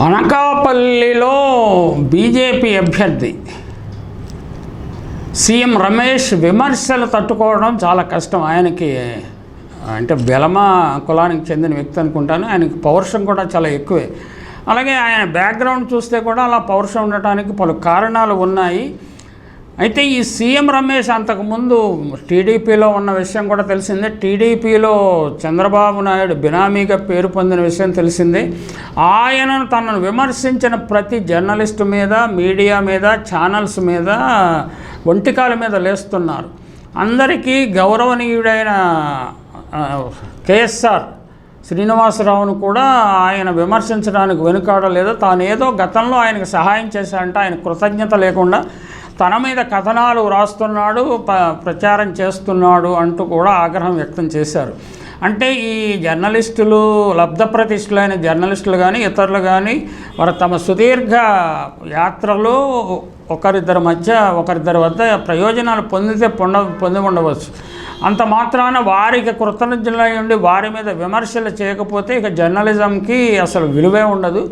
అనకాపల్లిలో బీజేపీ అభ్యర్థి సీఎం రమేష్ విమర్శలు తట్టుకోవడం చాలా కష్టం. ఆయనకి అంటే బెలమ కులానికి చెందిన వ్యక్తి అనుకుంటాను. ఆయనకి పౌరుషం కూడా చాలా ఎక్కువే. అలాగే ఆయన బ్యాక్గ్రౌండ్ చూస్తే కూడా అలా పౌరుషం ఉండటానికి పలు కారణాలు ఉన్నాయి. అయితే ఈ సీఎం రమేష్ అంతకుముందు టీడీపీలో ఉన్న విషయం కూడా తెలిసిందే. టీడీపీలో చంద్రబాబు నాయుడు బినామీగా పేరు పొందిన విషయం తెలిసిందే. ఆయనను తనను విమర్శించిన ప్రతి జర్నలిస్టు మీద మీడియా మీద ఛానల్స్ మీద ఒంటికాల మీద లేస్తున్నారు. అందరికీ గౌరవనీయుడైన కేఎస్ఆర్ శ్రీనివాసరావును కూడా ఆయన విమర్శించడానికి వెనుకాడలేదు. తానేదో గతంలో ఆయనకు సహాయం చేశాడంటే. ఆయన కృతజ్ఞత లేకుండా తన మీద కథనాలు వ్రాస్తున్నాడు ప ప్రచారం చేస్తున్నాడు అంటూ కూడా ఆగ్రహం వ్యక్తం చేశారు. అంటే ఈ జర్నలిస్టులు లబ్ధప్రతిష్ఠులైన జర్నలిస్టులు కానీ ఇతరులు కానీ వారు తమ సుదీర్ఘ యాత్రలో ఒకరిద్దరి మధ్య ఒకరిద్దరి వద్ద ప్రయోజనాలు పొందితే పొంద పొంది ఉండవచ్చు. అంత మాత్రాన వారికి కృతజ్ఞులై ఉండి వారి మీద విమర్శలు చేయకపోతే ఇక జర్నలిజంకి అసలు విలువే ఉండదు.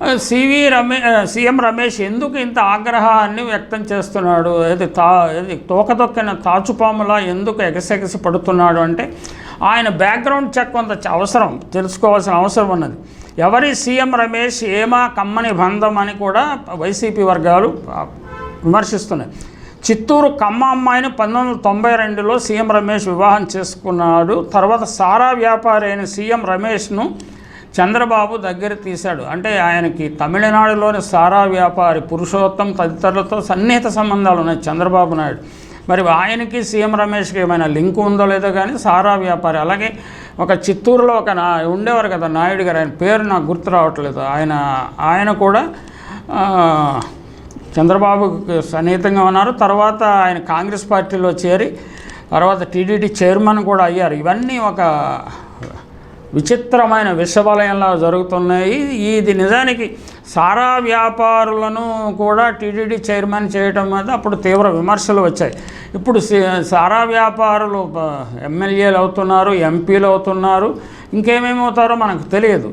సివి రమే సీఎం రమేష్ ఎందుకు ఇంత ఆగ్రహాన్ని వ్యక్తం చేస్తున్నాడు? ఏది తా ఏది తోకతొక్కిన తాచుపాములా ఎందుకు ఎగసెగసి పడుతున్నాడు అంటే ఆయన బ్యాక్గ్రౌండ్ చెక్ కొంత అవసరం తెలుసుకోవాల్సిన అవసరం ఉన్నది. ఎవరి సీఎం రమేష్ ఏమా కమ్మని బంధం అని కూడా వైసీపీ వర్గాలు విమర్శిస్తున్నాయి. చిత్తూరు కమ్మ అమ్మాయిని పంతొమ్మిది వందల తొంభై రెండులో సీఎం రమేష్ వివాహం చేసుకున్నాడు. తర్వాత సారా వ్యాపారి అయిన సీఎం రమేష్ను చంద్రబాబు దగ్గర తీశాడు. అంటే ఆయనకి తమిళనాడులోని సారా వ్యాపారి పురుషోత్తం తదితరులతో సన్నిహిత సంబంధాలు ఉన్నాయి చంద్రబాబు నాయుడు. మరి ఆయనకి సీఎం రమేష్కి ఏమైనా లింక్ ఉందో లేదో కానీ సారా వ్యాపారి అలాగే ఒక చిత్తూరులో ఒక నా ఉండేవారు కదా నాయుడు గారు ఆయన పేరు నాకు గుర్తు రావట్లేదు. ఆయన ఆయన కూడా చంద్రబాబు చంద్రబాబుకు సన్నిహితంగా ఉన్నారు. తర్వాత ఆయన కాంగ్రెస్ పార్టీలో చేరి తర్వాత టీడీటీ చైర్మన్ కూడా అయ్యారు. ఇవన్నీ ఒక విచిత్రమైన విషవలయంలా జరుగుతున్నాయి. ఇది నిజానికి సారా వ్యాపారులను కూడా టీటీడీ చైర్మన్ చేయటం మీద అప్పుడు తీవ్ర విమర్శలు వచ్చాయి. ఇప్పుడు సారా వ్యాపారులు ఎమ్మెల్యేలు అవుతున్నారు ఎంపీలు అవుతున్నారు. ఇంకేమేమి అవుతారో మనకు తెలియదు.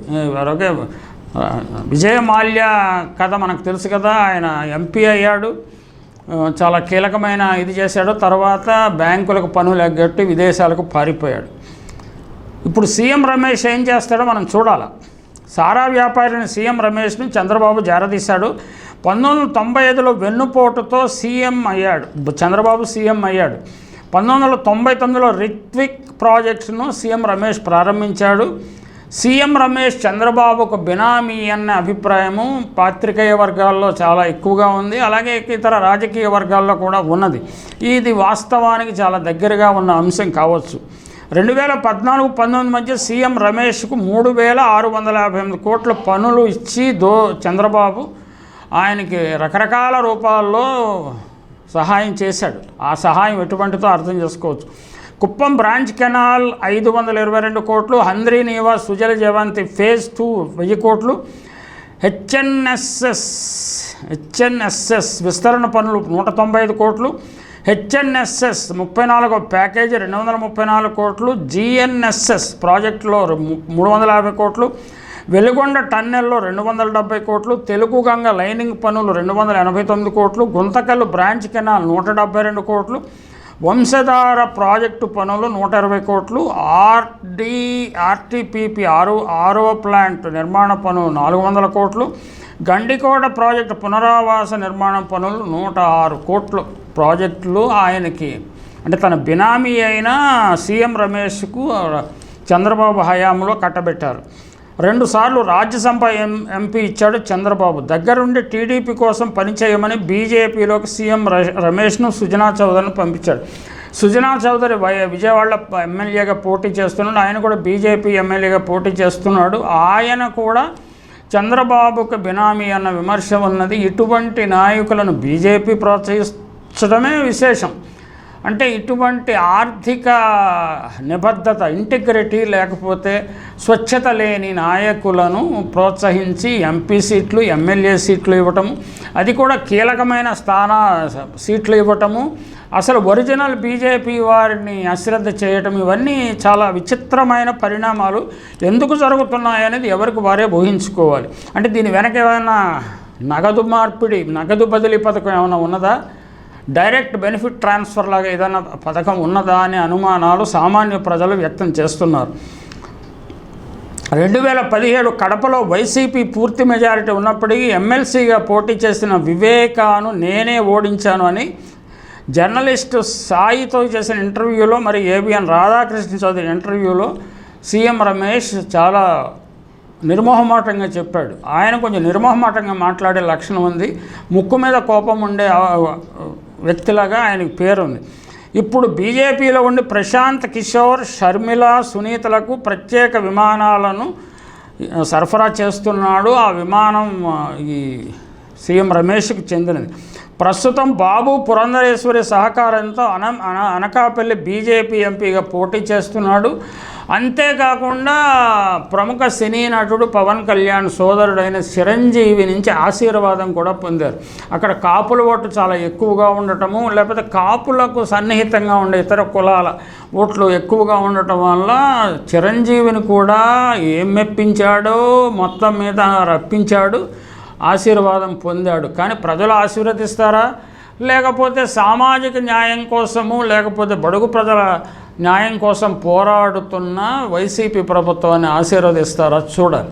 ఒకే విజయ మాల్యా కథ మనకు తెలుసు కదా ఆయన ఎంపీ అయ్యాడు. చాలా కీలకమైన ఇది చేశాడు. తర్వాత బ్యాంకులకు పనులు ఎగ్గట్టి విదేశాలకు పారిపోయాడు. ఇప్పుడు సీఎం రమేష్ ఏం చేస్తాడో మనం చూడాలి. సారా వ్యాపారిని సీఎం రమేష్ను చంద్రబాబు జారదీశాడు. పంతొమ్మిది వందల తొంభై ఐదులో వెన్నుపోటుతో సీఎం అయ్యాడు. చంద్రబాబు సీఎం అయ్యాడు. పంతొమ్మిది వందల తొంభై తొమ్మిదిలో రిత్విక్ ప్రాజెక్ట్స్ను సీఎం రమేష్ ప్రారంభించాడు. సీఎం రమేష్ చంద్రబాబుకు బినామీ అన్న అభిప్రాయము పాత్రికేయ వర్గాల్లో చాలా ఎక్కువగా ఉంది. అలాగే ఇతర రాజకీయ వర్గాల్లో కూడా ఉన్నది. ఇది వాస్తవానికి చాలా దగ్గరగా ఉన్న అంశం కావచ్చు. రెండు వేల పద్నాలుగు పంతొమ్మిది మధ్య సీఎం రమేష్కు మూడు వేల ఆరు వందల యాభై ఎనిమిది కోట్ల పనులు ఇచ్చి దో చంద్రబాబు ఆయనకి రకరకాల రూపాల్లో సహాయం చేశాడు. ఆ సహాయం ఎటువంటితో అర్థం చేసుకోవచ్చు. కుప్పం బ్రాంచ్ కెనాల్ ఐదు వందల ఇరవై రెండు కోట్లు హంద్రీ నీవా సుజల జవంతి ఫేజ్ టూ వెయ్యి కోట్లు హెచ్ఎన్ఎస్ఎస్ హెచ్ఎన్ఎస్ఎస్ విస్తరణ పనులు నూట తొంభై ఐదు కోట్లు హెచ్ఎన్ఎస్ఎస్ ముప్పై నాలుగో ప్యాకేజీ రెండు వందల ముప్పై నాలుగు కోట్లు జిఎన్ఎస్ఎస్ ప్రాజెక్టులో మూడు వందల యాభై కోట్లు వెలుగొండ టన్నెల్లో రెండు వందల డెబ్బై కోట్లు తెలుగు గంగ లైనింగ్ పనులు రెండు వందల ఎనభై తొమ్మిది కోట్లు గుంతకల్లు బ్రాంచ్ కెనాల్ నూట డెబ్బై రెండు కోట్లు వంశధార ప్రాజెక్టు పనులు నూట ఇరవై కోట్లు ఆర్డి ఆర్టీపీపీ ఆరు ఆరో ప్లాంట్ నిర్మాణ పనులు నాలుగు వందల కోట్లు గండికోట ప్రాజెక్టు పునరావాస నిర్మాణం పనులు నూట ఆరు కోట్లు. ప్రాజెక్టులు ఆయనకి. అంటే తన బినామీ అయిన సీఎం రమేష్కు చంద్రబాబు హయాంలో కట్టబెట్టారు. రెండుసార్లు రాజ్యసభ ఎం ఎంపీ ఇచ్చాడు చంద్రబాబు. దగ్గరుండి టీడీపీ కోసం పనిచేయమని బీజేపీలోకి సీఎం రమేష్ను సుజనా చౌదరిని పంపించాడు. సుజనా చౌదరి వై- విజయవాడ ఎమ్మెల్యేగా పోటీ చేస్తున్నాడు. ఆయన కూడా బీజేపీ ఎమ్మెల్యేగా పోటీ చేస్తున్నాడు. ఆయన కూడా చంద్రబాబుకు బినామీ అన్న విమర్శ ఉన్నది. ఇటువంటి నాయకులను బీజేపీ మార్చడమే విశేషం. అంటే ఇటువంటి ఆర్థిక నిబద్ధత ఇంటిగ్రిటీ లేకపోతే స్వచ్ఛత లేని నాయకులను ప్రోత్సహించి ఎంపీ సీట్లు ఎమ్మెల్యే సీట్లు ఇవ్వటము అది కూడా కీలకమైన స్థాన సీట్లు ఇవ్వటము అసలు ఒరిజినల్ బీజేపీ వారిని అశ్రద్ధ చేయటం ఇవన్నీ చాలా విచిత్రమైన పరిణామాలు ఎందుకు జరుగుతున్నాయనేది ఎవరికి వారే ఊహించుకోవాలి. అంటే దీని వెనక ఏమైనా నగదు మార్పిడి నగదు బదిలీ పథకం ఏమైనా ఉన్నదా? డైరెక్ట్ బెనిఫిట్ ట్రాన్స్ఫర్ లాగా ఏదైనా పథకం ఉన్నదా అనే అనుమానాలు సామాన్య ప్రజలు వ్యక్తం చేస్తున్నారు. రెండు వేల పదిహేడు కడపలో వైసీపీ పూర్తి మెజారిటీ ఉన్నప్పటికీ ఎమ్మెల్సీగా పోటీ చేసిన వివేకాను నేనే ఓడించాను అని జర్నలిస్టు సాయితో చేసిన ఇంటర్వ్యూలో మరి ఏబిఎన్ రాధాకృష్ణ చౌదరి ఇంటర్వ్యూలో సీఎం రమేష్ చాలా నిర్మోహమాటంగా చెప్పాడు. ఆయన కొంచెం నిర్మోహమాటంగా మాట్లాడే లక్షణం ఉంది. ముక్కు మీద కోపం ఉండే వ్యక్తిలాగా ఆయనకు పేరుంది. ఇప్పుడు బీజేపీలో ఉండి ప్రశాంత్ కిషోర్ షర్మిల సునీతలకు ప్రత్యేక విమానాలను సరఫరా చేస్తున్నాడు. ఆ విమానం ఈ సీఎం రమేష్కి చెందినది. ప్రస్తుతం బాబు పురంధరేశ్వరి సహకారంతో అన అన అనకాపల్లి బీజేపీ ఎంపీగా పోటీ చేస్తున్నాడు. అంతేకాకుండా ప్రముఖ సినీ నటుడు పవన్ కళ్యాణ్ సోదరుడైన చిరంజీవి నుంచి ఆశీర్వాదం కూడా పొందారు. అక్కడ కాపుల ఓటు చాలా ఎక్కువగా ఉండటము లేకపోతే కాపులకు సన్నిహితంగా ఉండే ఇతర కులాల ఓట్లు ఎక్కువగా ఉండటం వల్ల చిరంజీవిని కూడా ఏం మెప్పించాడో మొత్తం మీద రప్పించాడు. ఆశీర్వాదం పొందాడు. కానీ ప్రజలు ఆశీర్వదిస్తారా? లేకపోతే సామాజిక న్యాయం కోసము లేకపోతే బడుగు ప్రజల న్యాయం కోసం పోరాడుతున్న వైసీపీ ప్రభుత్వాన్ని ఆశీర్వదిస్తారా? చూడాలి.